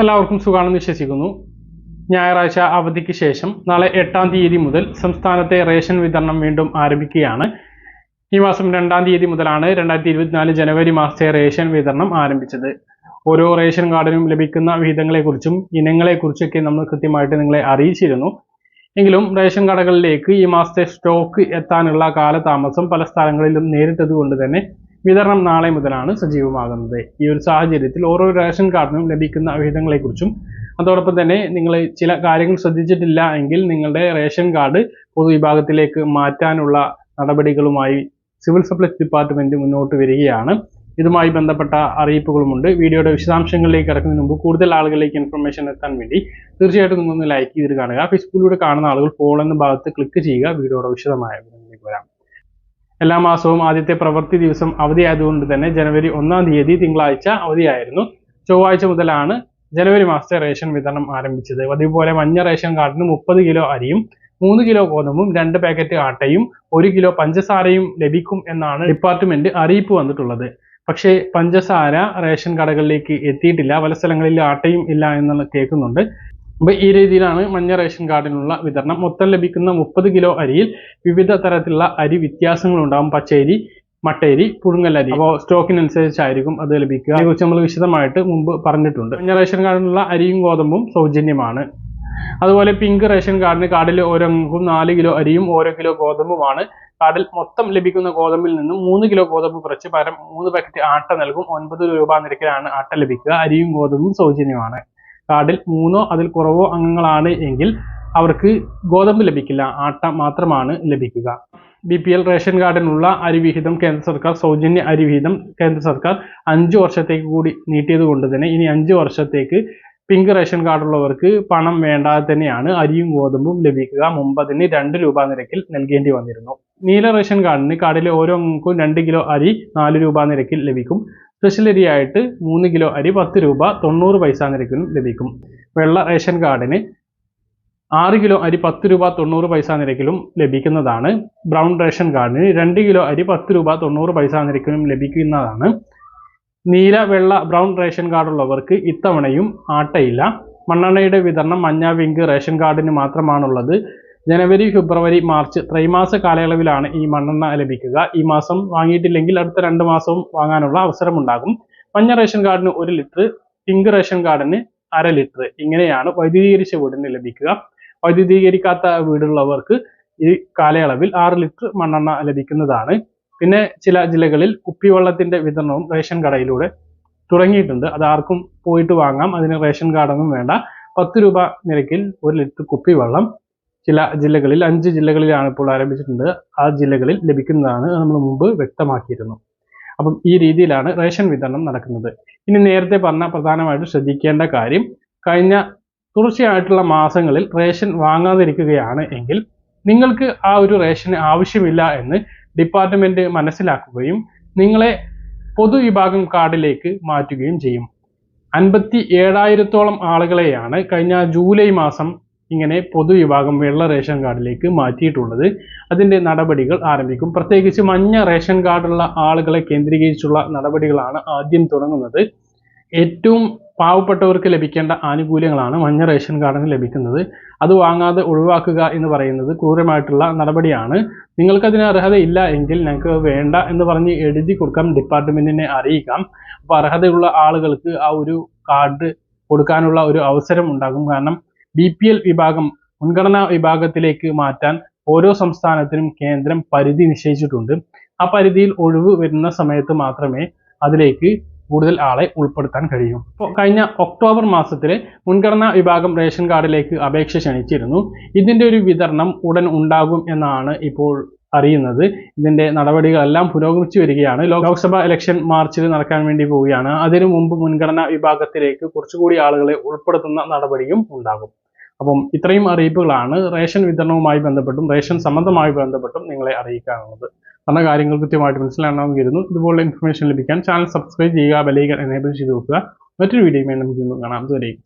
എല്ലാവർക്കും സുഖാണെന്ന് വിശ്വസിക്കുന്നു. ഞായറാഴ്ച അവധിക്ക് ശേഷം നാളെ എട്ടാം തീയതി മുതൽ സംസ്ഥാനത്തെ റേഷൻ വിതരണം വീണ്ടും ആരംഭിക്കുകയാണ്. ഈ മാസം രണ്ടാം തീയതി മുതലാണ് രണ്ടായിരത്തി ഇരുപത്തിനാല് ജനുവരി മാസത്തെ റേഷൻ വിതരണം ആരംഭിച്ചത്. ഓരോ റേഷൻ കാർഡിനും ലഭിക്കുന്ന വിഹിതങ്ങളെക്കുറിച്ചും ഇനങ്ങളെക്കുറിച്ചൊക്കെ നമ്മൾ കൃത്യമായിട്ട് നിങ്ങളെ അറിയിച്ചിരുന്നു. എങ്കിലും റേഷൻ കടകളിലേക്ക് ഈ മാസത്തെ സ്റ്റോക്ക് എത്താനുള്ള കാലതാമസം പല സ്ഥലങ്ങളിലും നേരിട്ടത് കൊണ്ട് തന്നെ വിതരണം നാളെ മുതലാണ് സജീവമാകുന്നത്. ഈ ഒരു സാഹചര്യത്തിൽ ഓരോ റേഷൻ കാർഡിനും ലഭിക്കുന്ന വിഹിതങ്ങളെക്കുറിച്ചും അതോടൊപ്പം തന്നെ നിങ്ങൾ ചില കാര്യങ്ങൾ ശ്രദ്ധിച്ചിട്ടില്ല എങ്കിൽ നിങ്ങളുടെ റേഷൻ കാർഡ് പൊതുവിഭാഗത്തിലേക്ക് മാറ്റാനുള്ള നടപടികളുമായി സിവിൽ സപ്ലൈസ് ഡിപ്പാർട്ട്മെന്റ് മുന്നോട്ട് വരികയാണ്. ഇതുമായി ബന്ധപ്പെട്ട അറിയിപ്പുകളുമുണ്ട്. വീഡിയോയുടെ വിശദാംശങ്ങളിലേക്ക് കിടക്കുന്നതിന് മുമ്പ് കൂടുതൽ ആളുകളിലേക്ക് ഇൻഫർമേഷൻ എത്താൻ വേണ്ടി തീർച്ചയായിട്ടും നിങ്ങളൊന്ന് ലൈക്ക് ചെയ്തിട്ട് കാണുക. ഫേസ്ബുക്കിലൂടെ കാണുന്ന ആളുകൾ ഫോളോ എന്ന ഭാഗത്ത് ക്ലിക്ക് ചെയ്യുക. വീഡിയോയുടെ വിശദമായ വരാം. എല്ലാ മാസവും ആദ്യത്തെ പ്രവൃത്തി ദിവസം അവധിയായതുകൊണ്ട് തന്നെ ജനുവരി ഒന്നാം തീയതി തിങ്കളാഴ്ച അവധിയായിരുന്നു. ചൊവ്വാഴ്ച മുതലാണ് ജനുവരി മാസത്തെ റേഷൻ വിതരണം ആരംഭിച്ചത്. അതുപോലെ മഞ്ഞ റേഷൻ കാർഡിന് മുപ്പത് കിലോ അരിയും മൂന്ന് കിലോ ഗോതമ്പും രണ്ട് പാക്കറ്റ് ആട്ടയും ഒരു കിലോ പഞ്ചസാരയും ലഭിക്കും എന്നാണ് ഡിപ്പാർട്ട്മെന്റ് അറിയിപ്പ് വന്നിട്ടുള്ളത്. പക്ഷേ പഞ്ചസാര റേഷൻ കടകളിലേക്ക് എത്തിയിട്ടില്ല. പല സ്ഥലങ്ങളിൽ ആട്ടയും ഇല്ല എന്നുള്ള കേൾക്കുന്നുണ്ട്. അപ്പൊ ഈ രീതിയിലാണ് മഞ്ഞ റേഷൻ കാർഡിനുള്ള വിതരണം. മൊത്തം ലഭിക്കുന്ന മുപ്പത് കിലോ അരിയിൽ വിവിധ തരത്തിലുള്ള അരി വ്യത്യാസങ്ങൾ ഉണ്ടാകും പച്ചരി മട്ടേരി പുഴുങ്ങലരി അപ്പോൾ സ്റ്റോക്കിനനുസരിച്ചായിരിക്കും അത് ലഭിക്കുക. അതിനെക്കുറിച്ച് നമ്മൾ വിശദമായിട്ട് മുമ്പ് പറഞ്ഞിട്ടുണ്ട്. മഞ്ഞ റേഷൻ കാർഡിനുള്ള അരിയും ഗോതമ്പും സൗജന്യമാണ്. അതുപോലെ പിങ്ക് റേഷൻ കാർഡിന് കാർഡിൽ ഓരോ അംഗവും നാല് കിലോ അരിയും ഓരോ കിലോ ഗോതമ്പുമാണ്. കാർഡിൽ മൊത്തം ലഭിക്കുന്ന ഗോതമ്പിൽ നിന്നും മൂന്ന് കിലോ ഗോതമ്പ് കുറച്ച് പകരം മൂന്ന് പാക്കറ്റ് ആട്ട നൽകും. ഒൻപത് രൂപ നിരക്കിലാണ് ആട്ട ലഭിക്കുക. അരിയും ഗോതമ്പും സൗജന്യമാണ്. കാർഡിൽ മൂന്നോ അതിൽ കുറവോ അംഗങ്ങളാണ് എങ്കിൽ അവർക്ക് ഗോതമ്പ് ലഭിക്കില്ല ആട്ട മാത്രമാണ് ലഭിക്കുക. ബി പി എൽ റേഷൻ കാർഡിനുള്ള അരിവിഹിതം കേന്ദ്ര സർക്കാർ സൗജന്യ അരിവിഹിതം കേന്ദ്ര സർക്കാർ അഞ്ചു വർഷത്തേക്ക് കൂടി നീട്ടിയത് കൊണ്ട് തന്നെ ഇനി അഞ്ചു വർഷത്തേക്ക് പിങ്ക് റേഷൻ കാർഡുള്ളവർക്ക് പണം വേണ്ടാതെ തന്നെയാണ് അരിയും ഗോതമ്പും ലഭിക്കുക. മുമ്പ് അതിന് രണ്ട് രൂപ നിരക്കിൽ നൽകേണ്ടി വന്നിരുന്നു. നീല റേഷൻ കാർഡിന് കാർഡിലെ ഓരോ അംഗങ്ങൾക്കും രണ്ട് കിലോ അരി നാല് രൂപ നിരക്കിൽ ലഭിക്കും. സ്പെഷ്യൽ അരി ആയിട്ട് മൂന്ന് കിലോ അരി പത്ത് രൂപ തൊണ്ണൂറ് പൈസ നിരക്കിലും ലഭിക്കും. വെള്ള റേഷൻ കാർഡിന് ആറ് കിലോ അരി പത്ത് രൂപ തൊണ്ണൂറ് പൈസ നിരക്കിലും ലഭിക്കുന്നതാണ്. ബ്രൗൺ റേഷൻ കാർഡിന് രണ്ട് കിലോ അരി പത്ത് രൂപ തൊണ്ണൂറ് പൈസ നിരക്കിലും ലഭിക്കുന്നതാണ്. നീല വെള്ള ബ്രൗൺ റേഷൻ കാർഡുള്ളവർക്ക് ഇത്തവണയും ആട്ടയില്ല. മണ്ണെണ്ണയുടെ വിതരണം മഞ്ഞ വിങ്ക് റേഷൻ കാർഡിന് മാത്രമാണുള്ളത്. ജനുവരി ഫെബ്രുവരി മാർച്ച് ത്രൈമാസ കാലയളവിലാണ് ഈ മണ്ണെണ്ണ ലഭിക്കുക. ഈ മാസം വാങ്ങിയിട്ടില്ലെങ്കിൽ അടുത്ത രണ്ട് മാസവും വാങ്ങാനുള്ള അവസരമുണ്ടാകും. മഞ്ഞ റേഷൻ കാർഡിന് ഒരു ലിറ്റർ പിങ്ക് റേഷൻ കാർഡിന് അര ലിറ്റർ ഇങ്ങനെയാണ് വൈദ്യുതീകരിച്ച വീടിന് ലഭിക്കുക. വൈദ്യുതീകരിക്കാത്ത വീടുള്ളവർക്ക് ഈ കാലയളവിൽ ആറ് ലിറ്റർ മണ്ണെണ്ണ ലഭിക്കുന്നതാണ്. പിന്നെ ചില ജില്ലകളിൽ കുപ്പിവെള്ളത്തിന്റെ വിതരണവും റേഷൻ കടയിലൂടെ തുടങ്ങിയിട്ടുണ്ട്. അത് ആർക്കും പോയിട്ട് വാങ്ങാം. അതിന് റേഷൻ കാർഡൊന്നും വേണ്ട. പത്ത് രൂപ നിരക്കിൽ ഒരു ലിറ്റർ കുപ്പിവെള്ളം ചില ജില്ലകളിൽ അഞ്ച് ജില്ലകളിലാണ് ഇപ്പോൾ ആരംഭിച്ചിട്ടുണ്ട്. ആ ജില്ലകളിൽ ലഭിക്കുന്നതാണ് നമ്മൾ മുമ്പ് വ്യക്തമാക്കിയിരുന്നു. അപ്പം ഈ രീതിയിലാണ് റേഷൻ വിതരണം നടക്കുന്നത്. ഇനി നേരത്തെ പറഞ്ഞ പ്രധാനമായിട്ടും ശ്രദ്ധിക്കേണ്ട കാര്യം കഴിഞ്ഞ തുടർച്ചയായിട്ടുള്ള മാസങ്ങളിൽ റേഷൻ വാങ്ങാതിരിക്കുകയാണ് എങ്കിൽ നിങ്ങൾക്ക് ആ ഒരു റേഷൻ ആവശ്യമില്ല എന്ന് ഡിപ്പാർട്ട്മെന്റ് മനസ്സിലാക്കുകയും നിങ്ങളെ പൊതുവിഭാഗം കാർഡിലേക്ക് മാറ്റുകയും ചെയ്യും. അൻപത്തി ഏഴായിരത്തോളം ആളുകളെയാണ് കഴിഞ്ഞ ജൂലൈ മാസം ഇങ്ങനെ പൊതുവിഭാഗം വെള്ള റേഷൻ കാർഡിലേക്ക് മാറ്റിയിട്ടുള്ളത്. അതിന്റെ നടപടികൾ ആരംഭിക്കും. പ്രത്യേകിച്ച് മഞ്ഞ റേഷൻ കാർഡുള്ള ആളുകളെ കേന്ദ്രീകരിച്ചുള്ള നടപടികളാണ് ആദ്യം തുടങ്ങുന്നത്. ഏറ്റവും പാവപ്പെട്ടവർക്ക് ലഭിക്കേണ്ട ആനുകൂല്യങ്ങളാണ് മഞ്ഞ റേഷൻ കാർഡിന് ലഭിക്കുന്നത്. അത് വാങ്ങാതെ ഒഴിവാക്കുക എന്ന് പറയുന്നത് ക്രൂരമായിട്ടുള്ള നടപടിയാണ്. നിങ്ങൾക്കതിന് അർഹതയില്ല എങ്കിൽ ഞങ്ങൾക്ക് വേണ്ട എന്ന് പറഞ്ഞ് എഴുതി കൊടുക്കാം. ഡിപ്പാർട്ട്മെന്റിനെ അറിയിക്കാം. അപ്പോൾ അർഹതയുള്ള ആളുകൾക്ക് ആ ഒരു കാർഡ് കൊടുക്കാനുള്ള ഒരു അവസരം ഉണ്ടാകും. കാരണം ബി പി എൽ വിഭാഗം മുൻഗണനാ വിഭാഗത്തിലേക്ക് മാറ്റാൻ ഓരോ സംസ്ഥാനത്തിനും കേന്ദ്രം പരിധി നിശ്ചയിച്ചിട്ടുണ്ട്. ആ പരിധിയിൽ ഒഴിവ് വരുന്ന സമയത്ത് മാത്രമേ അതിലേക്ക് കൂടുതൽ ആളെ ഉൾപ്പെടുത്താൻ കഴിയും. ഇപ്പോൾ കഴിഞ്ഞ ഒക്ടോബർ മാസത്തിലെ മുൻഗണനാ വിഭാഗം റേഷൻ കാർഡിലേക്ക് അപേക്ഷ ക്ഷണിച്ചിരുന്നു. ഇതിന്റെ ഒരു വിതരണം ഉടൻ ഉണ്ടാകും എന്നാണ് ഇപ്പോൾ അറിയുന്നത്. ഇതിന്റെ നടപടികളെല്ലാം പുരോഗമിച്ചു വരികയാണ്. ലോക്സഭ ഇലക്ഷൻ മാർച്ചിൽ നടക്കാൻ വേണ്ടി പോവുകയാണ്. അതിനു മുമ്പ് മുൻഗണനാ വിഭാഗത്തിലേക്ക് കുറച്ചുകൂടി ആളുകളെ ഉൾപ്പെടുത്തുന്ന നടപടിയും ഉണ്ടാകും. അപ്പം ഇത്രയും അറിയിപ്പുകളാണ് റേഷൻ വിതരണവുമായി ബന്ധപ്പെട്ടും റേഷൻ സംബന്ധമായി ബന്ധപ്പെട്ടും നിങ്ങളെ അറിയിക്കാനുള്ളത്. പറഞ്ഞ കാര്യങ്ങൾ കൃത്യമായിട്ട് മനസ്സിലാണെന്ന് കരുതുന്നു ഇതുപോലുള്ള ഇൻഫർമേഷൻ ലഭിക്കാൻ ചാനൽ സബ്സ്ക്രൈബ് ചെയ്യുക ബെലൈക്കൻ എനേബിൾ ചെയ്ത് നോക്കുക മറ്റൊരു വീഡിയോയുമായി നമുക്ക് കാണാം. ഇതുവരെയും